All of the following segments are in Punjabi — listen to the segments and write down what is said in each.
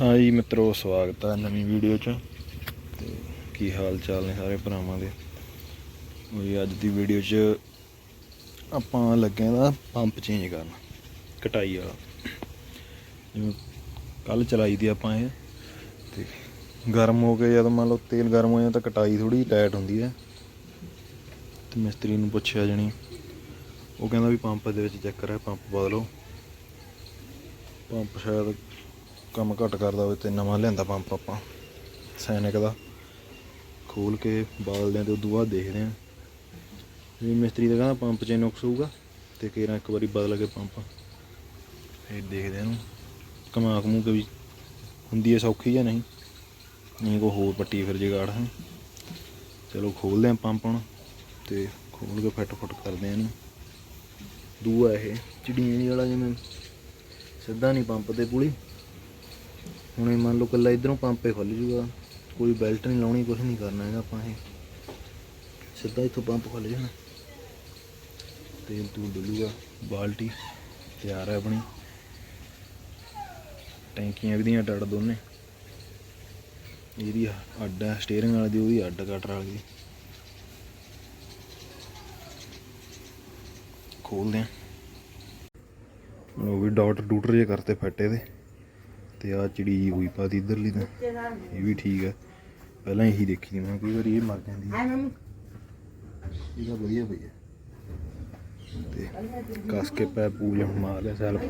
ਹਾਂ ਜੀ ਮਿੱਤਰੋ, ਸਵਾਗਤ ਹੈ ਨਵੀਂ ਵੀਡੀਓ 'ਚ। ਤੇ ਕੀ ਹਾਲ ਚਾਲ ਨੇ ਸਾਰੇ ਭਰਾਵਾਂ ਦੇ? ਵੀ ਅੱਜ ਦੀ ਵੀਡੀਓ 'ਚ ਆਪਾਂ ਲੱਗੇ ਦਾ ਪੰਪ ਚੇਂਜ ਕਰਨ, ਕਟਾਈ ਵਾਲਾ। ਜਿਵੇਂ ਕੱਲ ਚਲਾਈ ਦੀ ਆਪਾਂ ਇਹ। ਤੇ ਗਰਮ ਹੋ ਕੇ ਜਦੋਂ ਮੰਨ ਲਓ ਤੇਲ ਗਰਮ ਹੋ ਜਾਂਦਾ ਤਾਂ ਕਟਾਈ ਥੋੜੀ ਟਾਈਟ ਹੁੰਦੀ ਹੈ। ਤੇ ਮਿਸਤਰੀ ਨੂੰ ਪੁੱਛਿਆ ਜਣੀ, ਉਹ ਕਹਿੰਦਾ ਵੀ ਪੰਪ ਦੇ ਵਿੱਚ ਚੱਕਰ ਹੈ, ਪੰਪ ਬਦਲੋ। ਪੰਪ ਸ਼ਾਇਦ ਕੰਮ ਘੱਟ ਕਰਦਾ ਹੋਵੇ ਤੇ ਨਵਾਂ ਲਿਆਂਦਾ ਪੰਪ ਆਪਾਂ। ਸੈਨਿਕ ਦਾ। ਖੋਲ ਕੇ ਬਾਲਦੇ ਆ ਤੇ ਉਦੋਂ ਬਾਅਦ ਦੇਖਦੇ ਆ। ਵੀ ਮਿਸਤਰੀ ਦਾ ਕਹਿੰਦਾ ਪੰਪ 'ਚ ਨੁਕਸ ਹੋਊਗਾ ਤੇ ਕੇਰਾਂ ਇੱਕ ਵਾਰੀ ਬਦਲ ਕੇ ਪੰਪ। ਫਿਰ ਦੇਖਦੇ ਆ ਇਹਨੂੰ। ਕਮਾ ਕਮੂ ਕੇ ਵੀ ਹੁੰਦੀ ਹੈ ਸੌਖੀ ਜਾਂ ਨਹੀਂ? ਨਹੀਂ ਕੋ ਹੋਰ ਪੱਟੀ ਫਿਰ ਜਗਾੜ ਹੈ। ਚਲੋ ਖੋਲਦੇ ਆ ਪੰਪ ਹੁਣ ਤੇ ਖੋਲ ਕੇ ਫਿੱਟ ਫੁੱਟ ਕਰਦੇ ਆ ਇਹਨੂੰ। ਦੂਆ ਇਹ, ਚਿੜੀਆਂ ਵਾਲਾ ਜਿਵੇਂ। ਸਿੱਧਾ ਨਹੀਂ ਪੰਪ ਤੇ ਪੁਲੀ। ਹੁਣ ਇਹ ਮੰਨ ਲਓ ਕੱਲਾ ਇਧਰੋਂ ਪੰਪੇ ਖੁੱਲ ਜੂਗਾ, ਕੋਈ ਬੈਲਟ ਨਹੀਂ ਲਾਉਣੀ ਕੁਝ ਨਹੀਂ ਕਰਨਾ ਹੈਗਾ ਆਪਾਂ ਇਹ। ਸਿੱਧਾ ਇੱਥੋਂ ਪੰਪ ਖੁੱਲ ਜਾਣਾ। ਤੇਲ ਤੂਲ ਡੁੱਲੂਗਾ, ਬਾਲਟੀ ਤਿਆਰ ਹੈ ਆਪਣੀ। ਟੈਂਕੀਆਂ ਵੀ ਦੀਆਂ ਡੜ ਦੋਨੇ। ਇਹਦੀ ਅੱਡ ਹੈ ਸਟੀਅਰਿੰਗ ਵਾਲੀ ਦੀ, ਉਹਦੀ ਅੱਡ ਕਟਰ ਵਾਲੀ। ਦੀ ਖੋਲਦੇ ਆ ਉਹ ਵੀ ਡਾਟ ਡੂਟਰ ਜੇ ਕਰਤੇ ਫੱਟੇ ਦੇ। ਤੇ ਆ ਚਿੜੀ ਜੀ ਹੋਈ ਪਾਤੀ ਇਧਰਲੀ ਤਾਂ ਇਹ ਵੀ ਠੀਕ ਹੈ ਪਹਿਲਾਂ ਇਹੀ ਦੇਖੀ ਸੀ ਮੈਂ ਕਈ ਵਾਰੀ ਇਹ ਮਰ ਜਾਂਦੀ ਹੈ ਇਹਦਾ ਵਧੀਆ ਪਈ ਹੈ ਤੇ ਕਸ ਕੇ ਪੈ ਪੂਜ ਮਾਰ ਲਿਆ ਸੈਲਫ।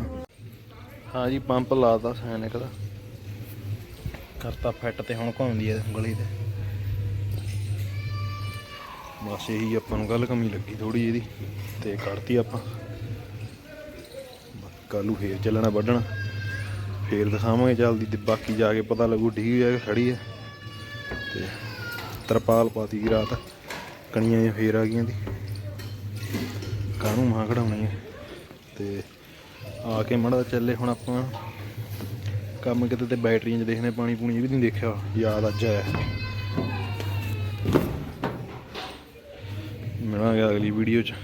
ਹਾਂ ਜੀ ਪੰਪ ਲਾਤਾ ਸੈਨਿਕ ਦਾ ਕਰਤਾ ਫਿੱਟ ਤੇ ਹੁਣ ਘੁੰਮਦੀ ਹੈ ਗਲੀ ਤੇ। ਬਸ ਇਹੀ ਆਪਾਂ ਨੂੰ ਗੱਲ ਕਮੀ ਲੱਗੀ ਥੋੜੀ ਇਹਦੀ ਤੇ ਕੱਢਤੀ ਆਪਾਂ। ਕੱਲੂ ਫੇਰ ਚੱਲਣਾ ਵੱਢਣਾ। ਫੇਰ ਦਿਖਾਵਾਂਗੇ ਚੱਲਦੀ ਤੇ ਬਾਕੀ ਜਾ ਕੇ ਪਤਾ ਲੱਗੂ ਢੀ ਜਾ ਕੇ ਖੜੀ ਹੈ ਤੇ ਤਰਪਾਲ ਪਾਤੀ ਰਾਤ। ਕਣੀਆਂ ਜਿਹੀਆਂ ਫੇਰ ਆ ਗਈਆਂ ਦੀ। ਕਾਹਨੂੰ ਮਾਂ ਖੜਾਉਣੀ ਹੈ ਤੇ ਆ ਕੇ ਮੜਾ ਚੱਲੇ ਹੁਣ ਆਪਾਂ। ਕੰਮ ਕਿਤੇ ਤੇ ਬੈਟਰੀਆਂ 'ਚ ਦੇਖਨੇ ਪਾਣੀ ਪੂਣੀ ਇਹ ਵੀ ਨਹੀਂ ਦੇਖਿਆ। ਯਾਦ ਅੱਜ ਆਇਆ। ਮਿਲਾਂਗੇ ਅਗਲੀ ਵੀਡੀਓ 'ਚ।